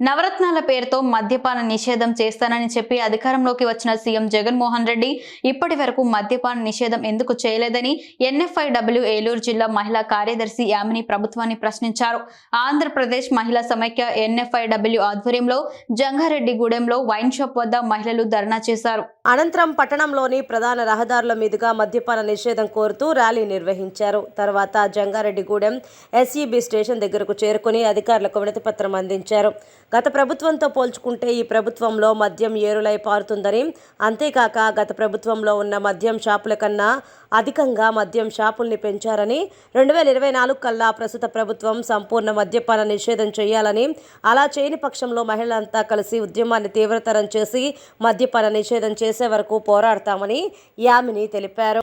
నవరత్నాల పేరుతో మద్యపాన నిషేధం చేస్తానని చెప్పి అధికారంలోకి వచ్చిన సీఎం జగన్మోహన్ రెడ్డి ఇప్పటి వరకు మద్యపాన నిషేధం ఎందుకు చేయలేదని ఎన్ఎఫ్ఐడబ్ల్యూ ఏలూరు జిల్లా మహిళా కార్యదర్శి యామిని ప్రభుత్వాన్ని ప్రశ్నించారు. ఆంధ్రప్రదేశ్ మహిళా సమైక్య ఎన్ఎఫ్ఐడబ్ల్యూ ఆధ్వర్యంలో జంగారెడ్డిగూడెంలో వైన్ షాప్ వద్ద మహిళలు ధర్నా చేశారు. అనంతరం పట్టణంలోని ప్రధాన రహదారుల మీదుగా మద్యపాన నిషేధం కోరుతూ ర్యాలీ నిర్వహించారు. తర్వాత జంగారెడ్డిగూడెం ఎస్ఈబి స్టేషన్ దగ్గరకు చేరుకుని అధికారులకు వినతిపత్రం అందించారు. గత ప్రభుత్వంతో పోల్చుకుంటే ఈ ప్రభుత్వంలో మద్యం ఏరులై పారుతుందని అంతేకాక గత ప్రభుత్వంలో ఉన్న మద్యం షాపుల కన్నా అధికంగా మద్యం షాపుల్ని పెంచారని రెండు వేల ఇరవై నాలుగు కల్లా ప్రస్తుత ప్రభుత్వం సంపూర్ణ మద్యపాన నిషేధం చేయాలని అలా చేయని పక్షంలో మహిళలంతా కలిసి ఉద్యమాన్ని తీవ్రతరం చేసి మద్యపాన నిషేధం చేసే వరకు పోరాడతామని యామిని తెలిపారు.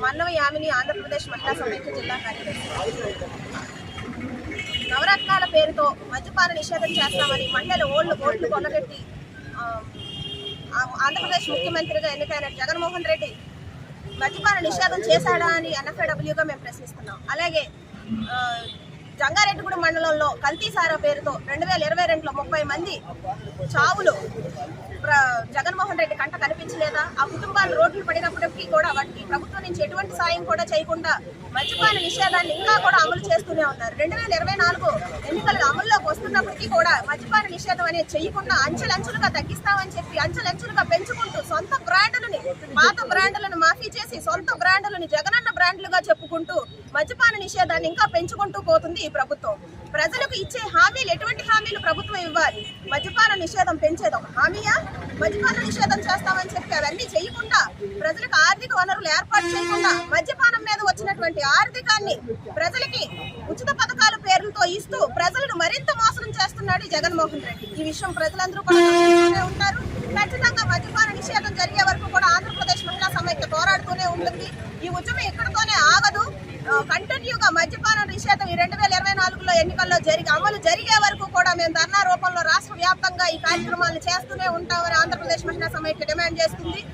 మన్నవ యామిని ఆంధ్రప్రదేశ్ మహిళా సమైక్య జిల్లా కార్యదర్శి పేరుతో మద్యపాన నిషేధం చేస్తామని మహిళలు ఓళ్ళు ఓట్లు కొనగట్టి ఆంధ్రప్రదేశ్ ముఖ్యమంత్రిగా ఎన్నికైన జగన్మోహన్ రెడ్డి మద్యపాన నిషేధం చేశాడా అని ఎన్ఎఫ్ఏడబ్ల్యూగా మేము ప్రశ్నిస్తున్నాం. అలాగే ఆ, జంగారెడ్డిగూడెం మండలంలో కల్తీసారా పేరుతో రెండు వేల ఇరవై రెండులో ముప్పై మంది చావులు జగన్మోహన్ రెడ్డి కనిపించలేదా? ఆ కుటుంబాలు రోడ్లు పడినప్పటికీ కూడా వాటికి ప్రభుత్వం నుంచి ఎటువంటి సాయం కూడా చేయకుండా మద్యపాన నిషేధాన్ని ఇంకా కూడా అమలు చేస్తూనే ఉన్నారు. రెండు వేల ఇరవై నాలుగు ఎన్నికలు అమల్లోకి వస్తున్నప్పటికీ కూడా మద్యపాన నిషేధం అనేది చేయకుండా అంచెలంచెలుగా తగ్గిస్తామని చెప్పి అంచెలంచెలుగా పెంచుకుంటూ సొంత బ్రాండ్లని పాత బ్రాండ్లను మాఫీ చేసి సొంత బ్రాండ్లని జగనన్న బ్రాండ్లుగా చెప్పుకుంటూ మద్యపాన నిషేధాన్ని ఇంకా పెంచుకుంటూ పోతుంది ఈ ప్రభుత్వం. ప్రజలకు ఇచ్చే హామీలు ఎటువంటి హామీలు ప్రభుత్వం ఇవ్వాలి? మద్యపాన నిషేధం పెంచేదాం. హామీయా? మద్యపాన నిషేధం చేస్తామని చెప్పి అవన్నీ చేయకుండా ప్రజలకు ఆర్థిక వనరులు ఏర్పాటు చేయకుండా మద్యపానం మీద వచ్చినటువంటి ఆర్థికాన్ని ప్రజలకి ఉచిత పథకాల పేర్లతో ఇస్తూ ప్రజలను మరింత మోసం చేస్తున్నాడు జగన్మోహన్ రెడ్డి. ఈ విషయం ప్రజలందరూ కూడా ఉంటారు. ఖచ్చితంగా మద్యపాన నిషేధం జరిగే వరకు కూడా ఆంధ్రప్రదేశ్ మహిళా సమైక్య పోరాడుతూనే ఉంటుంది. ఈ ఉద్యమం ఎక్కడితో కంటిన్యూగా మద్యపాన నిషేధం ఈ రెండు వేల ఇరవై నాలుగులో ఎన్నికల్లో జరిగి అమలు జరిగే వరకు కూడా మేము ధర్నా రూపంలో రాష్ట్ర వ్యాప్తంగా ఈ కార్యక్రమాలను చేస్తూనే ఉంటామని ఆంధ్రప్రదేశ్ మహిళా సమైక్య డిమాండ్ చేస్తుంది.